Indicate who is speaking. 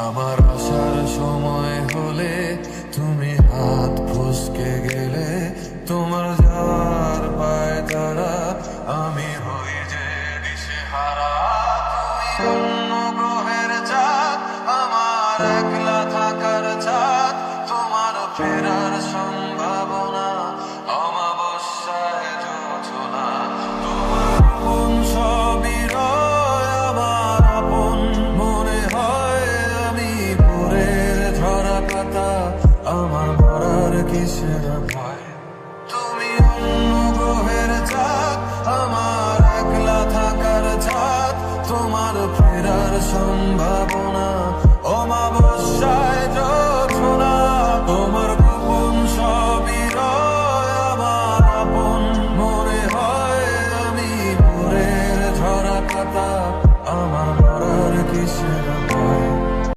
Speaker 1: আমার আসার সময় হলে তুমি হাত ফুসকে গেলে তোমার যাওয়ার পায় তারা আমি হই যে দিশে হারা তুমি অন্য গ্রহের চাঁদ, আমার একলা থাকার চাঁদ, তোমার ফেরার সম্ভাবনা মরার কিসের